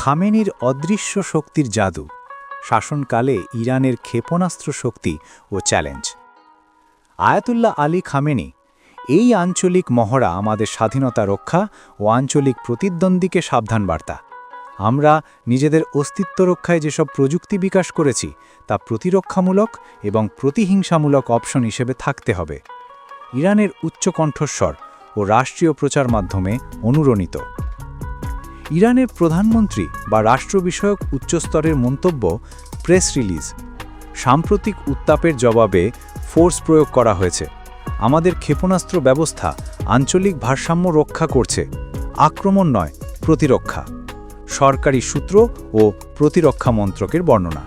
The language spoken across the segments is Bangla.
খামেনির অদৃশ্য শক্তির জাদু, শাসনকালে ইরানের ক্ষেপণাস্ত্র শক্তি ও চ্যালেঞ্জ। আয়াতুল্লাহ আলী খামেনি, এই আঞ্চলিক মহড়া আমাদের স্বাধীনতা রক্ষা ও আঞ্চলিক প্রতিদ্বন্দ্বীকে সাবধান বার্তা। আমরা নিজেদের অস্তিত্ব রক্ষায় যেসব প্রযুক্তি বিকাশ করেছি, তা প্রতিরক্ষামূলক এবং প্রতিহিংসামূলক অপশন হিসেবে থাকতে হবে। ইরানের উচ্চ কণ্ঠস্বর ও রাষ্ট্রীয় প্রচার মাধ্যমে অনুরণিত। ইরানের প্রধানমন্ত্রী বা রাষ্ট্র বিষয়ক উচ্চস্তরের মন্তব্য প্রেস রিলিজ। সাম্প্রতিক উত্তাপের জবাবে ফোর্স প্রয়োগ করা হয়েছে। আমাদের ক্ষেপণাস্ত্র ব্যবস্থা আঞ্চলিক ভারসাম্য রক্ষা করছে। আক্রমণ নয়, প্রতিরক্ষা। সরকারি সূত্র ও প্রতিরক্ষা মন্ত্রকের বর্ণনা।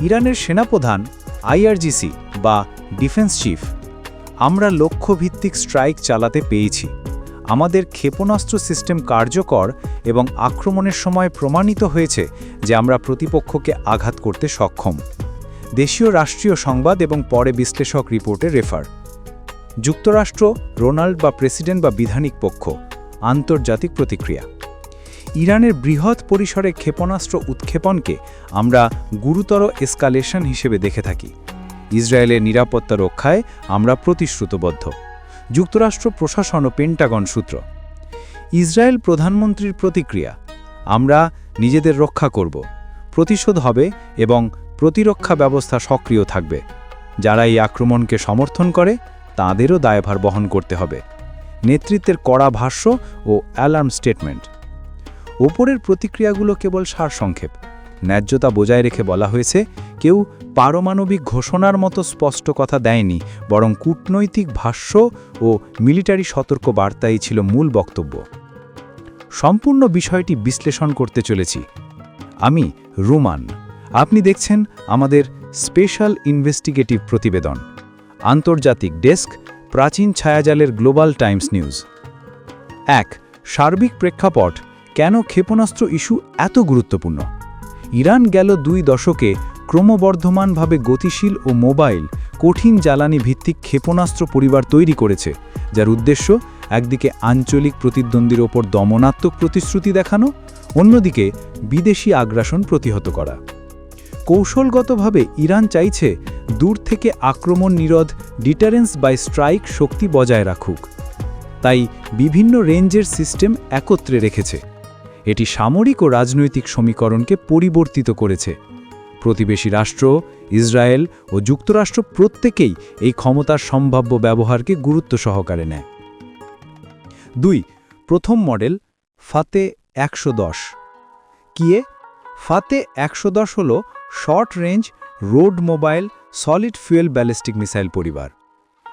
ইরানের সেনাপ্রধান, আইআরজিসি বা ডিফেন্স চিফ, আমরা লক্ষ্যভিত্তিক স্ট্রাইক চালাতে পেয়েছি। আমাদের ক্ষেপণাস্ত্র সিস্টেম কার্যকর এবং আক্রমণের সময় প্রমাণিত হয়েছে যে আমরা প্রতিপক্ষকে আঘাত করতে সক্ষম। দেশীয় রাষ্ট্রীয় সংবাদ এবং পরে বিশ্লেষক রিপোর্টে রেফার। যুক্তরাষ্ট্র, রোনাল্ড বা প্রেসিডেন্ট বা বিধানিক পক্ষ। আন্তর্জাতিক প্রতিক্রিয়া। ইরানের বৃহৎ পরিসরে ক্ষেপণাস্ত্র উৎক্ষেপণকে আমরা গুরুতর এসকালেশন হিসেবে দেখে থাকি। ইসরায়েলের নিরাপত্তা রক্ষায় আমরা প্রতিশ্রুতবদ্ধ। যুক্তরাষ্ট্র প্রশাসন ও পেন্টাগন সূত্র। ইসরায়েল প্রধানমন্ত্রীর প্রতিক্রিয়া, আমরা নিজেদের রক্ষা করব, প্রতিশোধ হবে এবং প্রতিরক্ষা ব্যবস্থা সক্রিয় থাকবে। যারা এই আক্রমণকে সমর্থন করে, তাঁদেরও দায়ভার বহন করতে হবে। নেতৃত্বের কড়া ভাষ্য ও অ্যালার্ম স্টেটমেন্ট। ওপরের প্রতিক্রিয়াগুলো কেবল সারসংক্ষেপ। ন্যায্যতা বজায় রেখে বলা হয়েছে, কেউ পারমাণবিক ঘোষণার মতো স্পষ্ট কথা দেয়নি, বরং কূটনৈতিক ভাষ্য ও মিলিটারি সতর্ক বার্তাই ছিল মূল বক্তব্য। সম্পূর্ণ বিষয়টি বিশ্লেষণ করতে চলেছি। আমি রুমান। আপনি দেখছেন আমাদের স্পেশাল ইনভেস্টিগেটিভ প্রতিবেদন, আন্তর্জাতিক ডেস্ক, প্রাচীন ছায়াজালের গ্লোবাল টাইমস নিউজ। এক, সার্বিক প্রেক্ষাপট। কেন ক্ষেপণাস্ত্র ইস্যু এত গুরুত্বপূর্ণ? ইরান গেল দুই দশকে ক্রমবর্ধমানভাবে গতিশীল ও মোবাইল কঠিন জ্বালানি ভিত্তিক ক্ষেপণাস্ত্র পরিবার তৈরি করেছে, যার উদ্দেশ্য একদিকে আঞ্চলিক প্রতিদ্বন্দ্বীর ওপর দমনাত্মক প্রতিশ্রুতি দেখানো, অন্যদিকে বিদেশি আগ্রাসন প্রতিহত করা। কৌশলগতভাবে ইরান চাইছে দূর থেকে আক্রমণ নিরোধ, ডিটারেন্স বাই স্ট্রাইক শক্তি বজায় রাখুক। তাই বিভিন্ন রেঞ্জের সিস্টেম একত্রে রেখেছে। এটি সামরিক ও রাজনৈতিক সমীকরণকে পরিবর্তিত করেছে। প্রতিবেশী রাষ্ট্র, ইসরায়েল ও যুক্তরাষ্ট্র প্রত্যেকেই এই ক্ষমতার সম্ভাব্য ব্যবহারকে গুরুত্ব সহকারে নেয়। দুই, প্রথম মডেল ফাতে একশো দশ। কিয়ে? ফাতে একশো দশ হল short range road mobile solid fuel ballistic missile পরিবার।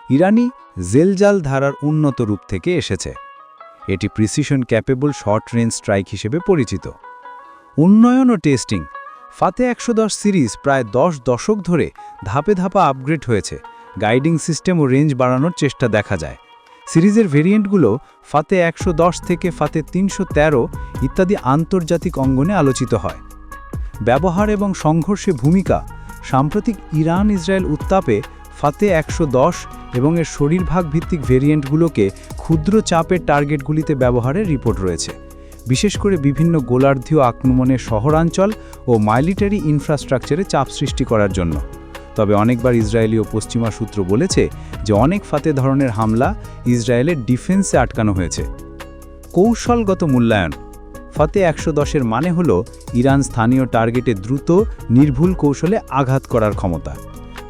ইরানি জেলজাল ধারার উন্নত রূপ থেকে এসেছে। এটি precision capable short range strike হিসেবে পরিচিত। উন্নয়ন ও টেস্টিং ফাতে একশো দশ সিরিজ প্রায় দশ দশক ধরে ধাপে ধাপা আপগ্রেড হয়েছে। গাইডিং সিস্টেম ও রেঞ্জ বাড়ানোর চেষ্টা দেখা যায়। সিরিজের ভেরিয়েন্টগুলো ফাতে একশো দশ থেকে ফাতে তিনশো তেরো ইত্যাদি আন্তর্জাতিক অঙ্গনে আলোচিত হয়। ব্যবহার এবং সংঘর্ষে ভূমিকা, সাম্প্রতিক ইরান ইসরায়েল উত্তাপে ফাতে একশো দশ এবং এর শরীরভাগ ভিত্তিক ভেরিয়েন্টগুলোকে ক্ষুদ্র চাপের টার্গেটগুলিতে ব্যবহারের রিপোর্ট রয়েছে। বিশেষ করে বিভিন্ন গোলার্ধীয় আক্রমণের শহরাঞ্চল ও মাইলিটারি ইনফ্রাস্ট্রাকচারে চাপ সৃষ্টি করার জন্য। তবে অনেকবার ইসরায়েলি ও পশ্চিমা সূত্র বলেছে যে অনেক ফাতে ধরনের হামলা ইসরায়েলের ডিফেন্সে আটকানো হয়েছে। কৌশলগত মূল্যায়ন। ফাতে একশো দশের মানে হল ইরান স্থানীয় টার্গেটে দ্রুত, নির্ভুল কৌশলে আঘাত করার ক্ষমতা।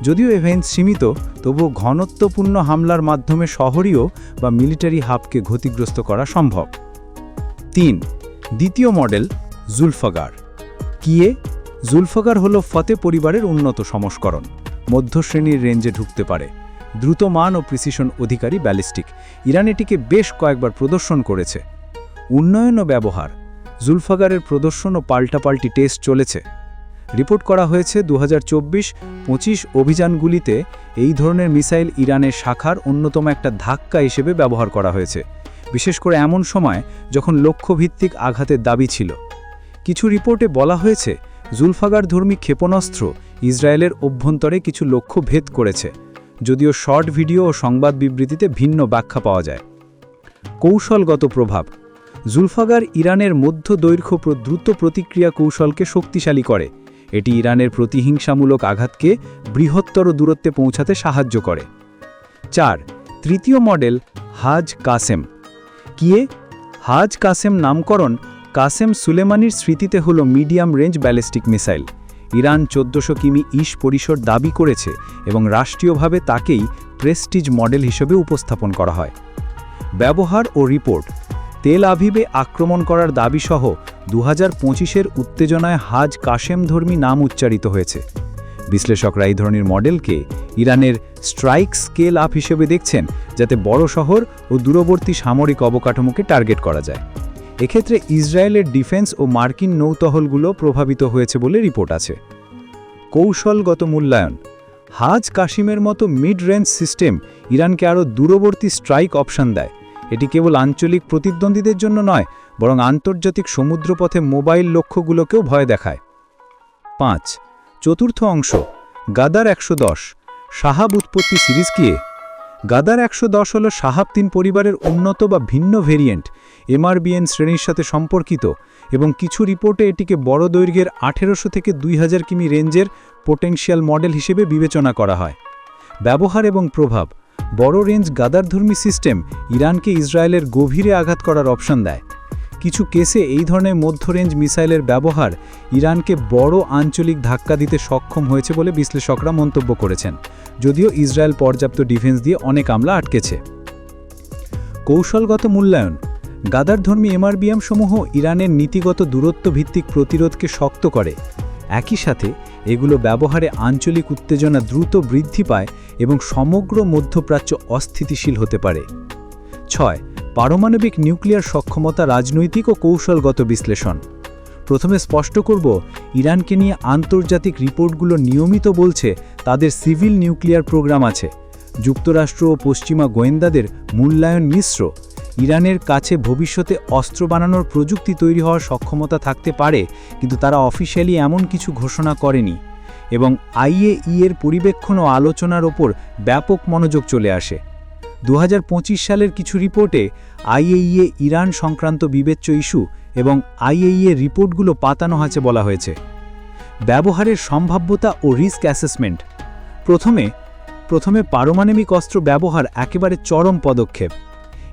যদিও এভেন্ট সীমিত, তবুও ঘনত্বপূর্ণ হামলার মাধ্যমে শহরীয় বা মিলিটারি হাবকে ক্ষতিগ্রস্ত করা সম্ভব। তিন। দ্বিতীয় মডেল, জুলফাগার। কিয়ে? জুলফাগার হল ফতে পরিবারের উন্নত সংস্করণ। মধ্যশ্রেণীর রেঞ্জে ঢুকতে পারে। দ্রুত মান ও প্রিসিশন অধিকারী ব্যালিস্টিক। ইরান এটিকে বেশ কয়েকবার প্রদর্শন করেছে। উন্নয়ন ও ব্যবহার। জুলফাগারের প্রদর্শন ও পাল্টাপাল্টি টেস্ট চলেছে। রিপোর্ট করা হয়েছে দু হাজার অভিযানগুলিতে এই ধরনের মিসাইল ইরানের শাখার অন্যতম একটা ধাক্কা হিসেবে ব্যবহার করা হয়েছে। বিশেষ করে এমন সময় যখন লক্ষ্যভিত্তিক আঘাতের দাবি ছিল। কিছু রিপোর্টে বলা হয়েছে জুলফাগার ধর্মী ক্ষেপণাস্ত্র ইসরায়েলের অভ্যন্তরে কিছু লক্ষ্য ভেদ করেছে, যদিও শর্ট ভিডিও ও সংবাদ বিবৃতিতে ভিন্ন ব্যাখ্যা পাওয়া যায়। কৌশলগত প্রভাব জুলফাগার ইরানের মধ্য দৈর্ঘ্য দ্রুত প্রতিক্রিয়া কৌশলকে শক্তিশালী করে, এটি ইরানের প্রতিহিংসামূলক আঘাতকে বৃহত্তর দূরত্বে পৌঁছাতে সাহায্য করে। চার, তৃতীয় মডেল হাজ কাসেম। কিয়ে হাজ কাসেম নামকরণ কাসেম সুলেমানির স্মৃতিতে হল medium range ballistic missile. Iran চোদ্দশো কিমি ইস পরিসর দাবি করেছে এবং রাষ্ট্রীয়ভাবে তাকেই প্রেস্টিজ মডেল হিসেবে উপস্থাপন করা হয়। ব্যবহার ও রিপোর্ট। তেল আভিবে আক্রমণ করার দাবিসহ দু হাজার উত্তেজনায় হাজ কাশেমধর্মী নাম উচ্চারিত হয়েছে। বিশ্লেষকরা এই ধরনের মডেলকে ইরানের স্ট্রাইক স্কেল আপ হিসেবে দেখছেন, যাতে বড় শহর ও দূরবর্তী সামরিক অবকাঠামোকে টার্গেট করা যায়। এক্ষেত্রে ইসরায়েলের ডিফেন্স ও মার্কিন নৌতহলগুলো প্রভাবিত হয়েছে বলে রিপোর্ট আছে। কৌশলগত মূল্যায়ন। হাজ কাশিমের মতো মিড রেঞ্জ সিস্টেম ইরানকে আরও দূরবর্তী স্ট্রাইক অপশন দেয়। এটি কেবল আঞ্চলিক প্রতিদ্বন্দ্বীদের জন্য নয়, বরং আন্তর্জাতিক সমুদ্রপথে মোবাইল লক্ষ্যগুলোকেও ভয় দেখায়। পাঁচ চতুর্থ অংশ, গাদার একশো দশ, সাহাব উৎপত্তি সিরিজ কিয়ে গাদার একশো দশ হল সাহাব তিন পরিবারের উন্নত বা ভিন্ন ভেরিয়েন্ট এমআরবিএন শ্রেণির সাথে সম্পর্কিত এবং কিছু রিপোর্টে এটিকে বড় দৈর্ঘ্যের আঠেরোশো থেকে দুই হাজার কিমি রেঞ্জের পোটেনশিয়াল মডেল হিসেবে বিবেচনা করা হয়। ব্যবহার এবং প্রভাব, বড় রেঞ্জ গাদারধর্মী সিস্টেম ইরানকে ইসরায়েলের গভীরে আঘাত করার অপশন দেয়। কিছু কেসে এই ধরনের মধ্য রেঞ্জ মিসাইলের ব্যবহার ইরানকে বড় আঞ্চলিক ধাক্কা দিতে সক্ষম হয়েছে বলে বিশ্লেষকরা মন্তব্য করেছেন। যদিও ইসরায়েল পর্যাপ্ত ডিফেন্স দিয়ে অনেক আমলা আটকেছে। কৌশলগত মূল্যায়ন। গাদারধর্মী এমআরবিএম সমূহ ইরানের নীতিগত দূরত্ব ভিত্তিক প্রতিরোধকে শক্ত করে। একই সাথে এগুলো ব্যবহারে আঞ্চলিক উত্তেজনা দ্রুত বৃদ্ধি পায় এবং সমগ্র মধ্যপ্রাচ্য অস্থিতিশীল হতে পারে। ছয় পারমাণবিক নিউক্লিয়ার সক্ষমতা রাজনৈতিক ও কৌশলগত বিশ্লেষণ। প্রথমে স্পষ্ট করব, ইরানকে নিয়ে আন্তর্জাতিক রিপোর্টগুলো নিয়মিত বলছে তাদের সিভিল নিউক্লিয়ার প্রোগ্রাম আছে। যুক্তরাষ্ট্র ও পশ্চিমা গোয়েন্দাদের মূল্যায়ন মিশ্র। ইরানের কাছে ভবিষ্যতে অস্ত্র বানানোর প্রযুক্তি তৈরি হওয়ার সক্ষমতা থাকতে পারে, কিন্তু তারা অফিসিয়ালি এমন কিছু ঘোষণা করেনি এবং আইএই এর পরিবেক্ষণ ও আলোচনার ওপর ব্যাপক মনোযোগ চলে আসে। দু হাজার পঁচিশ সালের কিছু রিপোর্টে আইএইএ ইরান সংক্রান্ত বিবেচ্য ইস্যু এবং আইএইএ রিপোর্টগুলো পাতানো আছে বলা হয়েছে। ব্যবহারের সম্ভাব্যতা ও রিস্ক অ্যাসেসমেন্ট। প্রথমে প্রথমে পারমাণবিক অস্ত্র ব্যবহার একেবারে চরম পদক্ষেপ।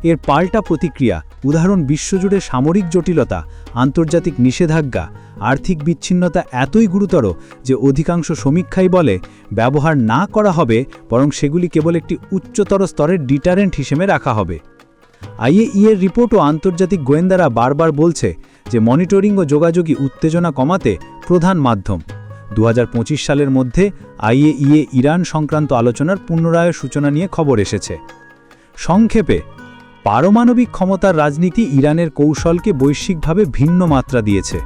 এর পাল্টা প্রতিক্রিয়া, উদাহরণ বিশ্বজুড়ে সামরিক জটিলতা, আন্তর্জাতিক নিষেধাজ্ঞা, আর্থিক বিচ্ছিন্নতা এতই গুরুতর যে অধিকাংশ সমীক্ষাই বলে ব্যবহার না করা হবে, বরং সেগুলি কেবল একটি উচ্চতর স্তরের ডিটারেন্ট হিসেবে রাখা হবে। আইএই এর রিপোর্ট ও আন্তর্জাতিক গোয়েন্দারা বারবার বলছে যে মনিটরিং ও যোগাযোগী উত্তেজনা কমাতে প্রধান মাধ্যম। দু হাজার পঁচিশ সালের মধ্যে আইএইএ ইরান সংক্রান্ত আলোচনার পুনরায় সূচনা নিয়ে খবর এসেছে। সংক্ষেপে পারমাণবিক ক্ষমতার রাজনীতি ইরানের কৌশলকে বৈশ্বিকভাবে ভিন্ন মাত্রা দিয়েছে।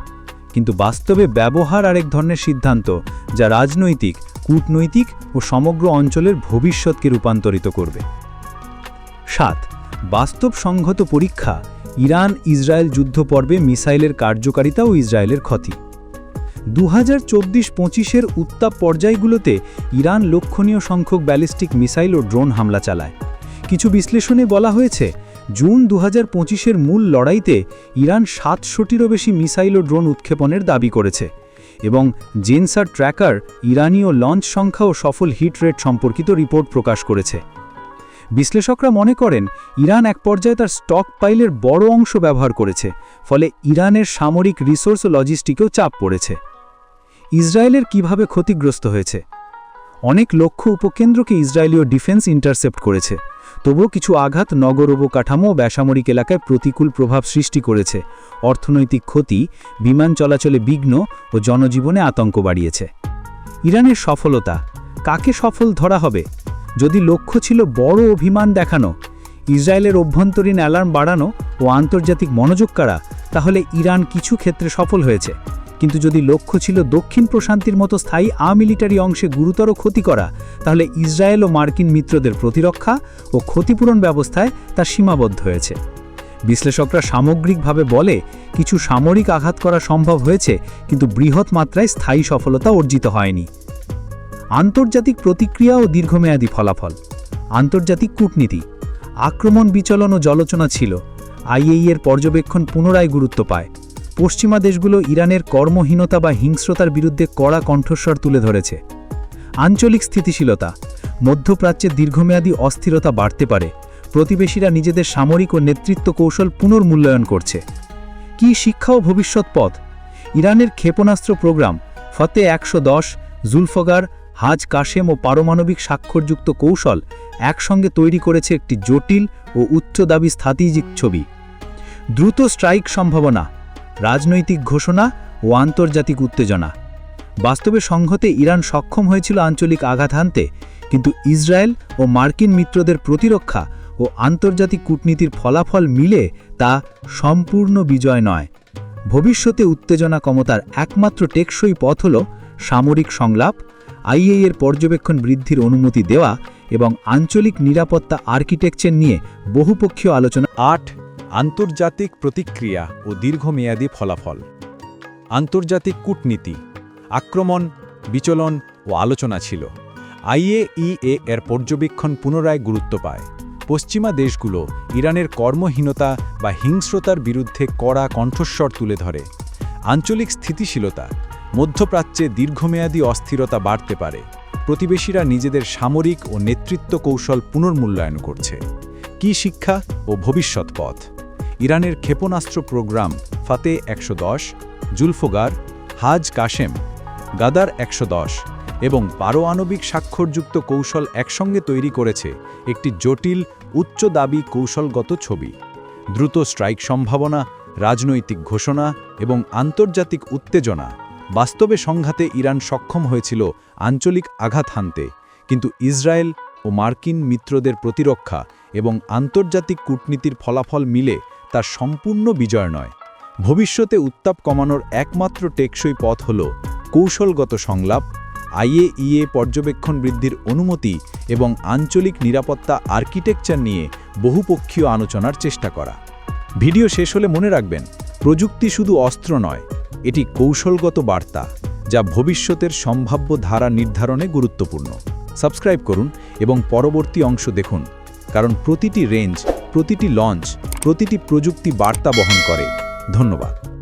কিন্তু বাস্তবে ব্যবহার আরেক ধরনের সিদ্ধান্ত, যা রাজনৈতিক, কূটনৈতিক ও সমগ্র অঞ্চলের ভবিষ্যৎকে রূপান্তরিত করবে। সাত, বাস্তব সংহত পরীক্ষা, ইরান ইসরায়েল যুদ্ধপর্বে মিসাইলের কার্যকারিতা ও ইসরায়েলের ক্ষতি। দু হাজার চব্বিশ পঁচিশের উত্তাপ পর্যায়গুলোতে ইরান লক্ষণীয় সংখ্যক ব্যালিস্টিক মিসাইল ও ড্রোন হামলা চালায়। কিছু বিশ্লেষণে বলা হয়েছে জুন দু হাজার মূল লড়াইতে ইরান সাতশোটিরও বেশি মিসাইল ও ড্রোন উৎক্ষেপণের দাবি করেছে এবং জেনসার ট্র্যাকার ইরানীয় লঞ্চ সংখ্যা ও সফল হিট রেট সম্পর্কিত রিপোর্ট প্রকাশ করেছে। বিশ্লেষকরা মনে করেন, ইরান এক পর্যায়ে তার স্টক পাইলের বড় অংশ ব্যবহার করেছে, ফলে ইরানের সামরিক রিসোর্স ও লজিস্টিকেও চাপ পড়েছে। ইসরায়েলের কীভাবে ক্ষতিগ্রস্ত হয়েছে? অনেক লক্ষ্য উপকেন্দ্রকে ইসরায়েলীয় ডিফেন্স ইন্টারসেপ্ট করেছে। তবুও কিছু আঘাত নগর অবকাঠামো ও বেসামরিক এলাকায় প্রতিকূল প্রভাব সৃষ্টি করেছে। অর্থনৈতিক ক্ষতি, বিমান চলাচলে বিঘ্ন ও জনজীবনে আতঙ্ক বাড়িয়েছে। ইরানের সফলতা, কাকে সফল ধরা হবে? যদি লক্ষ্য ছিল বড় অভিমান দেখানো, ইসরায়েলের অভ্যন্তরীণ অ্যালার্ম বাড়ানো ও আন্তর্জাতিক মনোযোগ কাড়া, তাহলে ইরান কিছু ক্ষেত্রে সফল হয়েছে। কিন্তু যদি লক্ষ্য ছিল দক্ষিণ প্রশান্তির মতো স্থায়ী আমিলিটারি অংশে গুরুতর ক্ষতি করা, তাহলে ইসরায়েল ও মার্কিন মিত্রদের প্রতিরক্ষা ও ক্ষতিপূরণ ব্যবস্থায় তা সীমাবদ্ধ হয়েছে। বিশ্লেষকরা সামগ্রিকভাবে বলে, কিছু সামরিক আঘাত করা সম্ভব হয়েছে, কিন্তু বৃহৎ মাত্রায় স্থায়ী সফলতা অর্জিত হয়নি। আন্তর্জাতিক প্রতিক্রিয়া ও দীর্ঘমেয়াদী ফলাফল। আন্তর্জাতিক কূটনীতি। আক্রমণ, বিচলন ও জলোচনা ছিল। আইএই এর পর্যবেক্ষণ পুনরায় গুরুত্ব পায়। পশ্চিমা দেশগুলো ইরানের কর্মহীনতা বা হিংস্রতার বিরুদ্ধে কড়া কণ্ঠস্বর তুলে ধরেছে। আঞ্চলিক স্থিতিশীলতা, মধ্যপ্রাচ্যে দীর্ঘমেয়াদী অস্থিরতা বাড়তে পারে, প্রতিবেশীরা নিজেদের সামরিক ও নেতৃত্ব কৌশল পুনর্মূল্যায়ন করছে। কি শিক্ষা ও ভবিষ্যৎ পথ? ইরানের ক্ষেপণাস্ত্র প্রোগ্রাম, ফতে একশো দশ, জুলফগার, হাজ কাশেম ও পারমাণবিক স্বাক্ষরযুক্ত কৌশল একসঙ্গে তৈরি করেছে একটি জটিল ও উচ্চ দাবি স্থাতিজিক ছবি। দ্রুত স্ট্রাইক সম্ভাবনা রাজনৈতিক ঘোষণা ও আন্তর্জাতিক উত্তেজনা। বাস্তবে সংহতে ইরান সক্ষম হয়েছিল আঞ্চলিক আঘাত হানতে, কিন্তু ইসরায়েল ও মার্কিন মিত্রদের প্রতিরক্ষা ও আন্তর্জাতিক কূটনীতির ফলাফল মিলে তা সম্পূর্ণ বিজয় নয়। ভবিষ্যতে উত্তেজনা কমতার একমাত্র টেকসই পথ হল সামরিক সংলাপ আইএ এর পর্যবেক্ষণ বৃদ্ধির অনুমতি দেওয়া এবং আঞ্চলিক নিরাপত্তা আর্কিটেকচার নিয়ে বহুপক্ষীয় আলোচনা। আট আন্তর্জাতিক প্রতিক্রিয়া ও দীর্ঘমেয়াদী ফলাফল। আন্তর্জাতিক কূটনীতি, আক্রমণ, বিচলন ও আলোচনা ছিল। আইএইএ এর পর্যবেক্ষণ পুনরায় গুরুত্ব পায়। পশ্চিমা দেশগুলো ইরানের কর্মহীনতা বা হিংস্রতার বিরুদ্ধে কড়া কণ্ঠস্বর তুলে ধরে। আঞ্চলিক স্থিতিশীলতা, মধ্যপ্রাচ্যে দীর্ঘমেয়াদী অস্থিরতা বাড়তে পারে। প্রতিবেশীরা নিজেদের সামরিক ও নেতৃত্ব কৌশল পুনর্মূল্যায়ন করছে। কি শিক্ষা ও ভবিষ্যৎ পথ? ইরানের ক্ষেপণাস্ত্র প্রোগ্রাম ফাতে একশো দশ, জুলফোগার, হাজ কাশেম, গাদার একশো দশ এবং পারমাণবিক স্বাক্ষরযুক্ত কৌশল একসঙ্গে তৈরি করেছে একটি জটিল, উচ্চ দাবি কৌশলগত ছবি। দ্রুত স্ট্রাইক সম্ভাবনা, রাজনৈতিক ঘোষণা এবং আন্তর্জাতিক উত্তেজনা। বাস্তবে সংঘাতে ইরান সক্ষম হয়েছিল আঞ্চলিক আঘাত হানতে, কিন্তু ইসরায়েল ও মার্কিন মিত্রদের প্রতিরক্ষা এবং আন্তর্জাতিক কূটনীতির ফলাফল মিলে তার সম্পূর্ণ বিজয় নয়। ভবিষ্যতে উত্তাপ কমানোর একমাত্র টেকসই পথ হল কৌশলগত সংলাপ, আইএইএ পর্যবেক্ষণ বৃদ্ধির অনুমতি এবং আঞ্চলিক নিরাপত্তা আর্কিটেকচার নিয়ে বহুপক্ষীয় আলোচনার চেষ্টা করা। ভিডিও শেষ হলে মনে রাখবেন, প্রযুক্তি শুধু অস্ত্র নয়, এটি কৌশলগত বার্তা, যা ভবিষ্যতের সম্ভাব্য ধারা নির্ধারণে গুরুত্বপূর্ণ। সাবস্ক্রাইব করুন এবং পরবর্তী অংশ দেখুন, কারণ প্রতিটি রেঞ্জ প্রতিটি লঞ্চ প্রতিটি প্রযুক্তি বার্তা বহন করে। ধন্যবাদ।